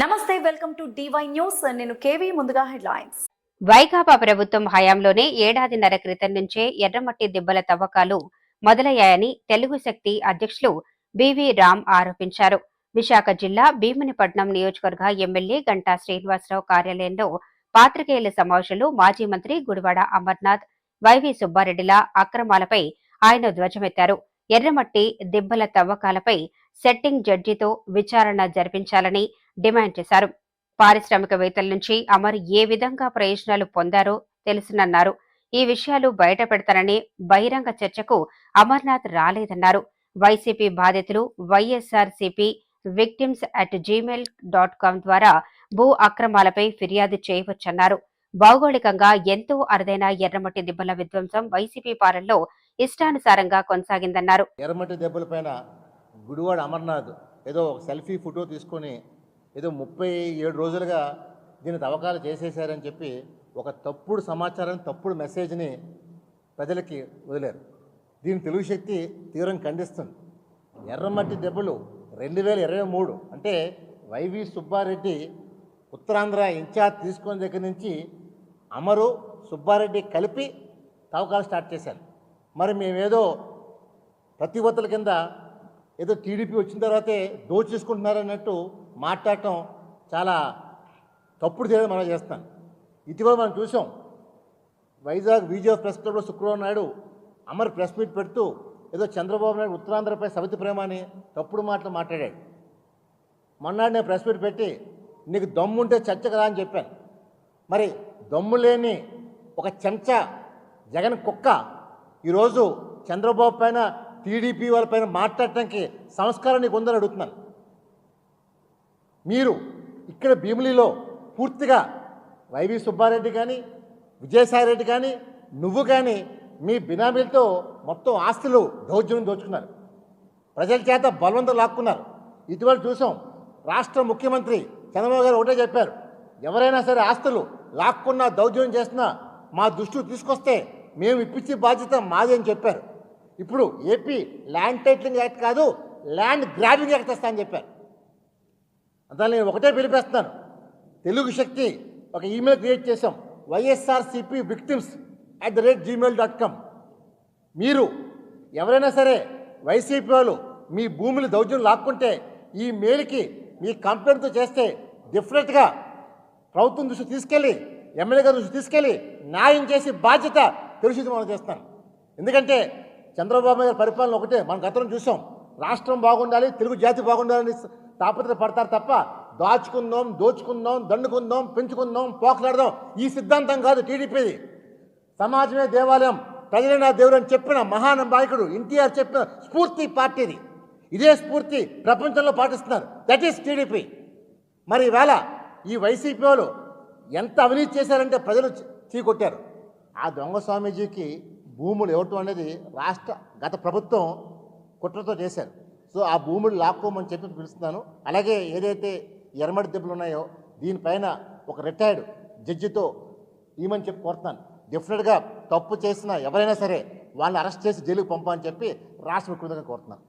నమస్తే welcome to DY news నేను KV ముందుగా హెడ్లైన్స్. వైకాపా ప్రభుత్వం హయాంలోనే ఏడాదిన్నర క్రితం నుంచే ఎర్రమట్టి దిబ్బల తవ్వకాలు మొదలయ్యాయని తెలుగు శక్తి అధ్యక్షులు బివి రామ్ ఆరోపించారు. విశాఖ జిల్లా భీమునిపట్నం నియోజకవర్గ ఎమ్మెల్యే గంటా శ్రీనివాసరావు కార్యాలయంలో పాత్రికేయుల సమావేశంలో మాజీ మంత్రి గుడివాడ అమర్నాథ్ వైవి సుబ్బారెడ్డిల అక్రమాలపై ఆయన ధ్వజమెత్తారు. ఎర్రమట్టి దిబ్బల తవ్వకాలపై సెట్టింగ్ జడ్జితో విచారణ జరిపించాలని డిమాండ్ చేశారు. పారిశ్రామికవేత్తల నుంచి అమర్ ఏ విధంగా ప్రయోజనాలు పొందారో తెలుసునన్నారు. ఈ విషయాలు బయట పెడతారని బహిరంగ చర్చకు అమర్నాథ్ రాలేదన్నారు. వైసీపీ బాధితులు YSR CP victims at Gmail dot com ద్వారా భూ అక్రమాలపై ఫిర్యాదు చేయవచ్చన్నారు. భౌగోళికంగా ఎంతో అరుదైన ఎర్రమట్టి దిబ్బల విధ్వంసం వైసీపీ పాలనలో ఇష్టానుసారంగా కొనసాగిందన్నారు. ఎర్రమట్టి దెబ్బలపైన గుడివాడ అమర్నాథ్ ఏదో సెల్ఫీ ఫోటో తీసుకొని ఏదో ముప్పై ఏడు రోజులుగా దీన్ని తవ్వకాలు చేసేసారని చెప్పి ఒక తప్పుడు సమాచారం తప్పుడు మెసేజ్ని ప్రజలకి వదిలేరు. దీని తెలుగు శక్తి తీవ్రంగా ఖండిస్తుంది. ఎర్రమట్టి దెబ్బలు రెండు వేల ఇరవై మూడు అంటే వైవి సుబ్బారెడ్డి ఉత్తరాంధ్ర ఇన్ఛార్జ్ తీసుకున్న దగ్గర నుంచి అమరు సుబ్బారెడ్డి కలిపి తవ్వకాలు స్టార్ట్ చేశారు. మరి మేమేదో ప్రతివత్తల కింద ఏదో టీడీపీ వచ్చిన తర్వాతే దోచేసుకుంటున్నారన్నట్టు మాట్లాడటం చాలా తప్పుడు చేయడం మనం చేస్తాం ఇటీవల మనం చూసాం వైజాగ్ విజయ్ ప్రెస్ క్లబ్లో శుక్రవారం నాయుడు అమర్ ప్రెస్ మీట్ పెడుతూ ఏదో చంద్రబాబు నాయుడు ఉత్తరాంధ్రపై సవితి ప్రేమ అని తప్పుడు మాటలు మాట్లాడాడు. మొన్నాడు నేను ప్రెస్ మీట్ పెట్టి నీకు దమ్ముంటే చర్చ కదా అని చెప్పాను. మరి దమ్ము లేని ఒక చెంచా జగన్ కుక్క ఈరోజు చంద్రబాబు పైన టీడీపీ వాళ్ళ పైన మాట్లాడటానికి సంస్కారం నీకు ఉందని అడుగుతున్నాను. మీరు ఇక్కడ భీమిలిలో పూర్తిగా వైవి సుబ్బారెడ్డి కానీ విజయసాయిరెడ్డి కానీ నువ్వు కానీ మీ బినామీలతో మొత్తం ఆస్తులు దౌర్జన్యం దోచుకున్నారు. ప్రజల చేత బలవంతం లాక్కున్నారు. ఇటీవల చూసాం రాష్ట్ర ముఖ్యమంత్రి చంద్రబాబు గారు ఒకటే చెప్పారు ఎవరైనా సరే ఆస్తులు లాక్కున్నా దౌర్జన్యం చేస్తున్నా మా దృష్టికి తీసుకొస్తే మేము ఇప్పించే బాధ్యత మాది అని చెప్పారు. ఇప్పుడు ఏపీ ల్యాండ్ టైటిలింగ్ యాక్ట్ కాదు ల్యాండ్ గ్రాబింగ్ యాక్ట్ తెస్తా అని చెప్పారు. అందువల్ల నేను ఒకటే పిలిపేస్తున్నాను. తెలుగు శక్తి ఒక ఈమెయిల్ క్రియేట్ చేసాం YSRCP victims at the rate Gmail dot com మీరు ఎవరైనా సరే వైసీపీ వాళ్ళు మీ భూములు దౌర్జన్యం లాక్కుంటే ఈ మెయిల్కి మీ కంప్లైంట్తో చేస్తే డెఫినెట్గా ప్రభుత్వం దృష్టి తీసుకెళ్ళి ఎమ్మెల్యే గారి దృష్టి తీసుకెళ్ళి న్యాయం చేసి బాధ్యత తెలుసు మనం చేస్తాను ఎందుకంటే చంద్రబాబు గారి పరిపాలన ఒకటే. మనం గతంలో చూసాం. రాష్ట్రం బాగుండాలి తెలుగు జాతి బాగుండాలని తాపత్ర పడతారు తప్ప దాచుకుందాం దోచుకుందాం దండుకుందాం పెంచుకుందాం పోకలాడదాం ఈ సిద్ధాంతం కాదు టీడీపీది సమాజమే దేవాలయం ప్రజలే నా దేవుడు అని చెప్పిన మహాన నాయకుడు ఎన్టీఆర్ చెప్పిన స్ఫూర్తి పార్టీది. ఇదే స్ఫూర్తి ప్రపంచంలో పాటిస్తున్నారు. That is TDP. మరి ఈవేళ ఈ వైసీపీ వాళ్ళు ఎంత అవినీతి చేశారంటే ప్రజలు చీకొట్టారు. ఆ దొంగ స్వామీజీకి భూములు ఇవ్వటం అనేది రాష్ట్ర గత ప్రభుత్వం కుట్రతో చేశారు. సో ఆ భూములు లాక్కోమని చెప్పి పిలుస్తున్నాను. అలాగే ఏదైతే ఎర్రమడి దెబ్బలు ఉన్నాయో దీనిపైన ఒక రిటైర్డ్ జడ్జితో ఈమని చెప్పి కోరుతున్నాను. డెఫినెట్గా తప్పు చేసిన ఎవరైనా సరే వాళ్ళని అరెస్ట్ చేసి జైలుకి పంపమని చెప్పి రాష్ట్ర ముఖ్యమంత్రిగా కోరుతున్నాను.